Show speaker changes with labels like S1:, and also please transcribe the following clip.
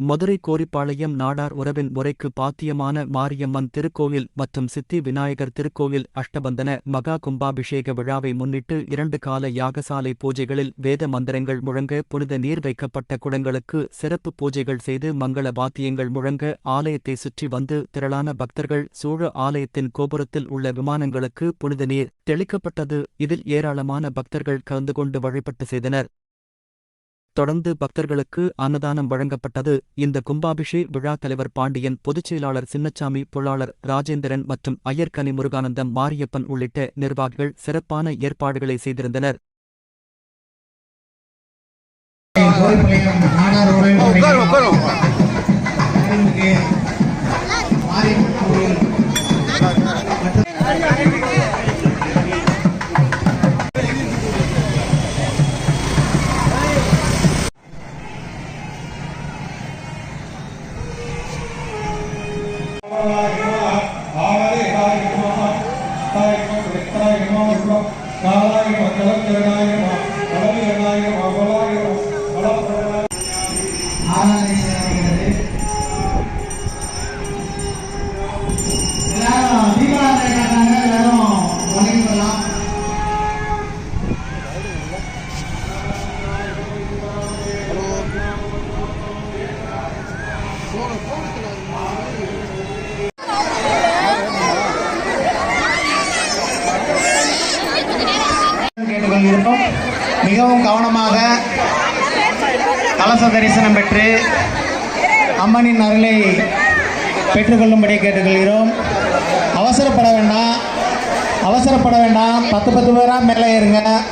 S1: மதுரை கோரிப்பாளையம் நாடார் உறவின் முறைக்கு பாத்தியமான மாரியம்மன் திருக்கோயில் மற்றும் சித்தி விநாயகர் திருக்கோயில் அஷ்டபந்தன மகா கும்பாபிஷேக விழாவை முன்னிட்டு இரண்டு கால யாகசாலை பூஜைகளில் வேத மந்திரங்கள் முழங்க புனித நீர் வைக்கப்பட்ட குடங்களுக்கு சிறப்பு பூஜைகள் செய்து மங்கள வாத்தியங்கள் முழங்க ஆலயத்தை சுற்றி வந்து திரளான பக்தர்கள் சூழ ஆலயத்தின் கோபுரத்தில் உள்ள விமானங்களுக்கு புனித நீர் தெளிக்கப்பட்டது. இதில் ஏராளமான பக்தர்கள் கலந்து கொண்டு வழிபட்டு செய்தனர். தொடர்ந்து பக்தர்களுக்கு அன்னதானம் வழங்கப்பட்டது. இந்த கும்பாபிஷே விழா தலைவர் பாண்டியன் பொதுச்செயலாளர் சின்னச்சாமி பொருளாளர் ராஜேந்திரன் மற்றும் ஐயர்கனி முருகானந்தம் மாரியப்பன் உள்ளிட்ட நிர்வாகிகள் சிறப்பான ஏற்பாடுகளை செய்திருந்தனர்.
S2: கோரிப்பாளையம் நாடார் உறவின் முறைக்கு அருள்மிகு மாரியம்மன் கோவில் மற்றும் ஆராதனை செய்யப்படுகிறது எல்லாரும் தீபாராதனை எல்லாரும் வணங்கி கேட்டுக்கொள்கிறோம் மிகவும் கவனமாக கலச தரிசனம் பெற்று அம்மனின் அருளை பெற்றுக்கொள்ளும்படி கேட்டுக்கொள்கிறோம். அவசரப்பட வேண்டாம். அவசரப்பட வேண்டாம். பத்து பத்து பேராக மேலே ஏறுங்க.